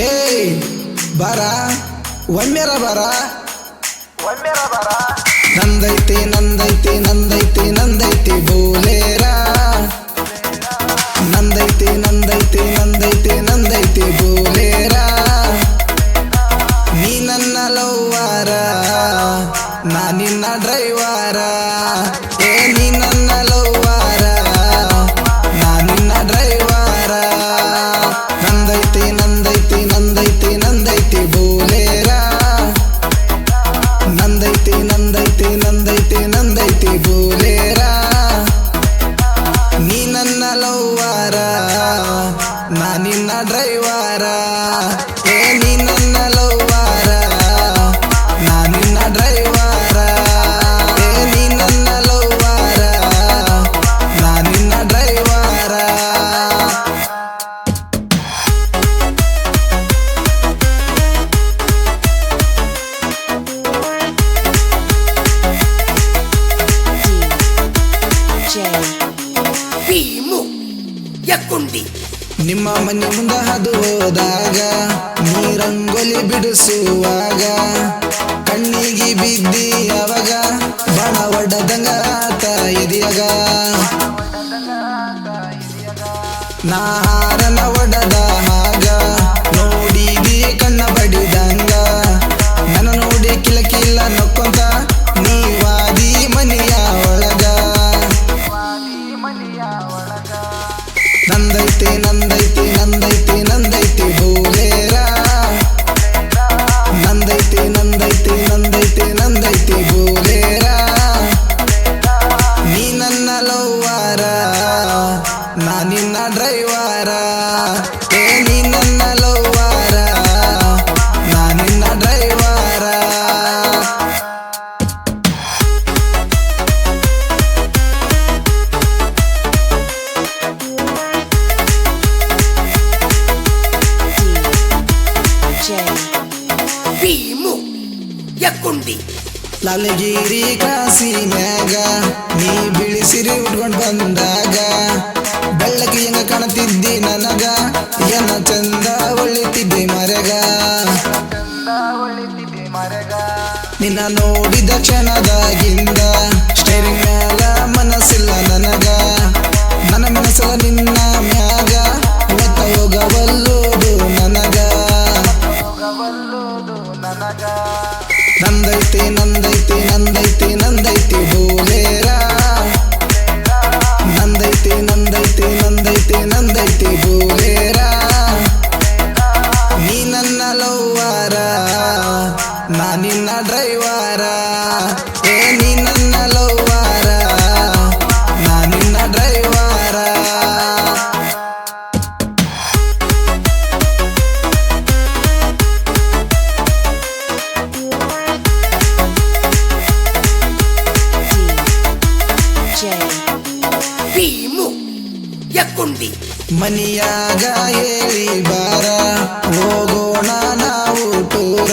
ಹೇ ಬರ, ಒಮ್ಮೆರ ಬರ. ನಂದೈತಿ ನಂದೈತಿ ನಂದೈತಿ ನಂದೈತಿ ಬೋಲೇರ. ನಂದೈತಿ ನಂದೈತಿ ನಂದೈತಿ ನಂದೈತಿ ಬೋಲೇರ. ನೀ ನನ್ನ ಲವ್ವಾರ, ನಾ ನಿನ್ನ ಡ್ರೈವಾರ. ಏ, ನೀ ನನ್ನ ನಾ ನಿನ್ನ ಡ್ರೈವರ ಏ ನೀ ನನ್ನ ಲವ್ವಾರ ನಾ ನಿನ್ನ ಡ್ರೈವರ ಏ ನೀ ನನ್ನ ಲವ್ವಾರ ನಾ ನಿನ್ನ ಡ್ರೈವರ J. ಭೀಮು ಯಕ್ಕುಂಡಿ ನಿಮ್ಮ ಮನೆ ಮುಂದ ಅದು ಹೋದಾಗ ನೀ ರಂಗೋಲಿ ಬಿಡಿಸುವಾಗ, ಕಣ್ಣಿಗೆ ಬಿದ್ದಿ ಅವಾಗ ಬಣ ಒಡ್ಡದಂಗ ಆತ ಇದೆಯಾಗ? ನಾ ಹಾರನ ಒಡದ ನಂದೈತಿ ಲಾಲಗಿರಿ ಕಾಸಿ ಮ್ಯಾಗ ನೀ ಬಿಳಿಸಿರಿ ಉಟ್ಕೊಂಡ್ ಬಂದಾಗ ಬೆಳ್ಳಗೆ ಹೆಂಗ ಕಾಣತಿದ್ದಿ ನನಗ ಏನ ಚಂದ ಒಳಿತಿದ್ದೆ ಮರಗ ನಿನ್ನ ನೋಡಿದ ಕ್ಷಣದಾಗಿಂದ ಸ್ಟೇರಿಂಗ್ ಮ್ಯಾಲ ಮನಸ್ಸಿಲ್ಲ ನನಗ ನನ್ನ ಮನಸ್ಸಲ್ಲ ನಿನ್ನ ಮ್ಯಾಗ ನಂದೈತಿ ನಂದೈತಿ ನಂದೈತಿ ನಂದೈತಿ ಬೋಲೇರ ನಂದೈತಿ ನಂದೈತಿ ನಂದೈತಿ ನಂದೈತಿ ಬೋಲೇರ ಯಕ್ಕುಂಡಿ ಮನಿಯಾಗ ಹೇಳಿ ಬಾರ ಹೋಗೋಣ ನಾವು ಟೂರ.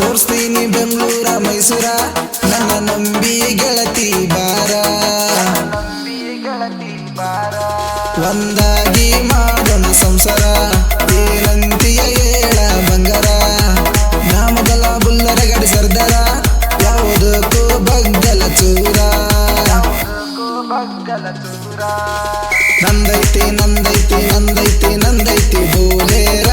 ತೋರಿಸ್ತೀನಿ ಬೆಂಗಳೂರ ಮೈಸೂರ ನನ್ನ ನಂಬಿ ಗೆಳತಿ ಬಾರ. ಒಂದಾಗಿ ಮಾಡೋಣ ಸಂಸಾರ ಏನಂತೀಯ ಹೇಳ ಬಂಗಾರ. ನಾಮದಲ ಬುಲ್ಲರ ಗಡಿ ಸರ್ದಾರ ಯಾವುದಕ್ಕೂ ಬಗ್ಗಲ ಚೂರ. ನಂದೈತಿ ನಂದೈತಿ ನಂದೈತಿ ನಂದೈತಿ ಬೋಲೇರ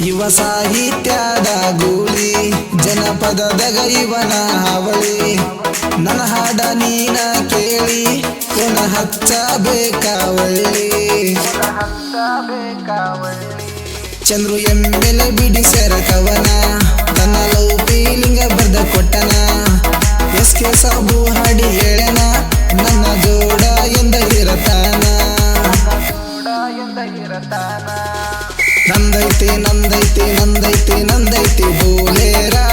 ಇವ ಸಾಹಿತ್ಯದ ಗೂಳಿ, ಜನಪದದ ಇವನ ಹಾವಳಿ. ನನ್ನ ಹಾಡ ನೀನ ಕೇಳಿ ಪುನಃ ಹಚ್ಚಬೇಕಾವಳ್ಳಿ ಚಂದ್ರು ಎಮ್ಮೆಲೆ ಬಿಡಿಸರ ಕವನ ತನ್ನ ಲವ್ ಫೀಲಿಂಗ ಬರ್ದ ಕೊಟ್ಟನ. ಎಸ್ ಕೆ ಸಾಬು ಹಾಡಿ ಹೇಳನ, ನನ್ನ ಜೋಡ ಎಂದ ಇರತಾನ நந்தை தே நந்தை தே நந்தை தே நந்தை தே போலேரா